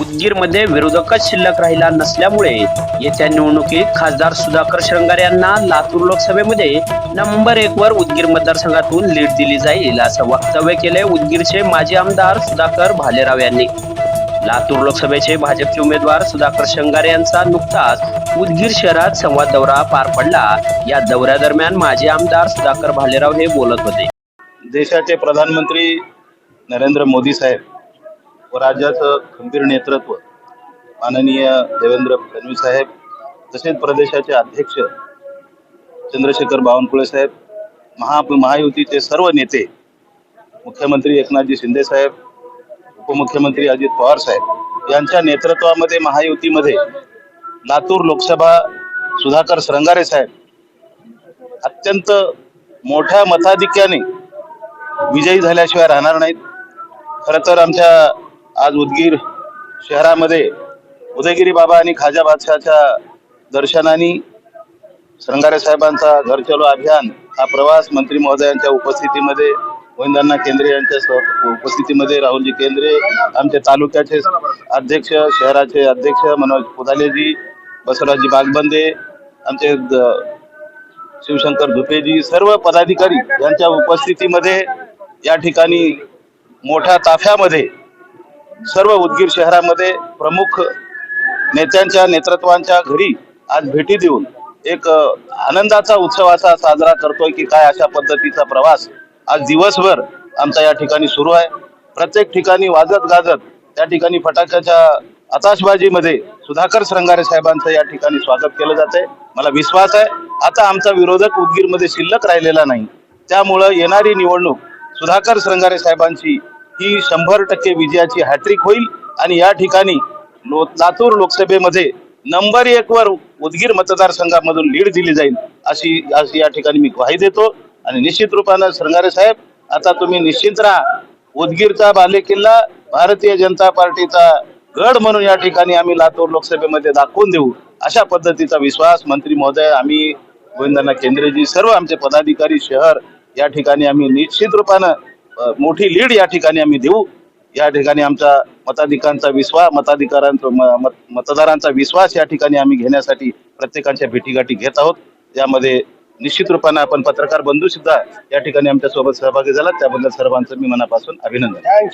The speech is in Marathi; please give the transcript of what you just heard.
उदगीरमध्ये विरोधकच शिल्लक राहिला नसल्यामुळे येत्या निवडणुकीत खासदार सुधाकर श्रंगार यांना लातूर लोकसभेमध्ये नंबर एक वर उदगीर मतदारसंघातून लीड दिली जाईल असं वक्तव्य केलंय उदगीरचे माजी आमदार सुधाकर भालेराव यांनी. लातूर लोकसभेचे भाजपचे उमेदवार सुधाकर शंगारे यांचा नुकताच उदगीर शहरात संवाद दौरा पार पडला. या दौऱ्यादरम्यान माजी आमदार सुधाकर भालेराव हे बोलत होते. देशाचे प्रधानमंत्री नरेंद्र मोदी साहेब राज्याचं खंबीर नेतृत्व माननीय देवेंद्र फडणवीस साहेब तसेच प्रदेशाचे अध्यक्ष चंद्रशेखर बावनकुळे साहेब महा महायुतीचे सर्व नेते मुख्यमंत्री एकनाथजी शिंदे साहेब उपमुख्यमंत्री अजित पवार साहेब यांच्या नेतृत्वामध्ये महायुतीमध्ये लातूर लोकसभा सुधाकर श्रंगारे साहेब अत्यंत मोठ्या मताधिक्याने विजयी झाल्याशिवाय राहणार नाहीत. खरं तर आमच्या आज उदगीर शहरामध्ये उदयगिरी बाबा आणि खाजा बादशाहच्या दर्शनाने श्रंगारे साहेबांचा घर चलो अभियान हा प्रवास मंत्री महोदयांच्या उपस्थितीमध्ये गोविंदांना केंद्रे यांच्या उपस्थितीमध्ये राहुलजी केंद्रे आमचे तालुक्याचे अध्यक्ष शहराचे अध्यक्ष मनोज पुदालेजी बसवराजजी बागबंदे आमचे शिवशंकर धुपेजी सर्व पदाधिकारी यांच्या उपस्थितीमध्ये या ठिकाणी मोठ्या ताफ्यामध्ये सर्व उदगीर शहरामध्ये प्रमुख नेत्यांच्या नेतृत्वांच्या घरी आज भेटी देऊन एक आनंदाचा उत्सव असा साजरा करतोय की काय अशा पद्धतीचा प्रवास आज दिवसभर आमचा या ठिकाणी सुरू आहे. प्रत्येक ठिकाणी वाजत गाजत त्या ठिकाणी फटाक्याच्या आताशबाजीमध्ये सुधाकर श्रंगारे साहेबांचं या ठिकाणी स्वागत केलं जाते मला विश्वास आहे आता आमचा विरोधक उदगीरमध्ये शिल्लक राहिलेला नाही. त्यामुळं येणारी निवडणूक सुधाकर श्रंगारे साहेबांची ही शंभर टक्के विजयाची हॅट्रिक होईल. आणि या ठिकाणी लो- लातूर लोकसभेमध्ये नंबर एक वर उदगीर मतदारसंघामधून लीड दिली जाईल अशी अशी या ठिकाणी मी ग्वाही देतो. आणि निश्चित रूपानं श्रंगारे साहेब आता तुम्ही निश्चित राहा. उदगीरचा बालेकिल्ला भारतीय जनता पार्टीचा गड म्हणून या ठिकाणी आम्ही लातूर लोकसभेमध्ये दाखवून देऊ. अशा पद्धतीचा विश्वास मंत्री महोदय आम्ही गोविंदांना केंद्रेजी सर्व आमचे पदाधिकारी शहर या ठिकाणी आम्ही निश्चित रूपानं मोठी लीड या ठिकाणी आम्ही देऊ. या ठिकाणी आमचा मताधिकांचा विश्वास मताधिकारांचा मत- मतदारांचा विश्वास या ठिकाणी आम्ही घेण्यासाठी प्रत्येकांच्या भेटीगाठी घेत आहोत. यामध्ये निश्चित रूपाने आपण पत्रकार बंधू सुद्धा या ठिकाणी आमच्यासोबत सहभागी झाला त्याबद्दल सर्वांचं मी मनापासून अभिनंदन.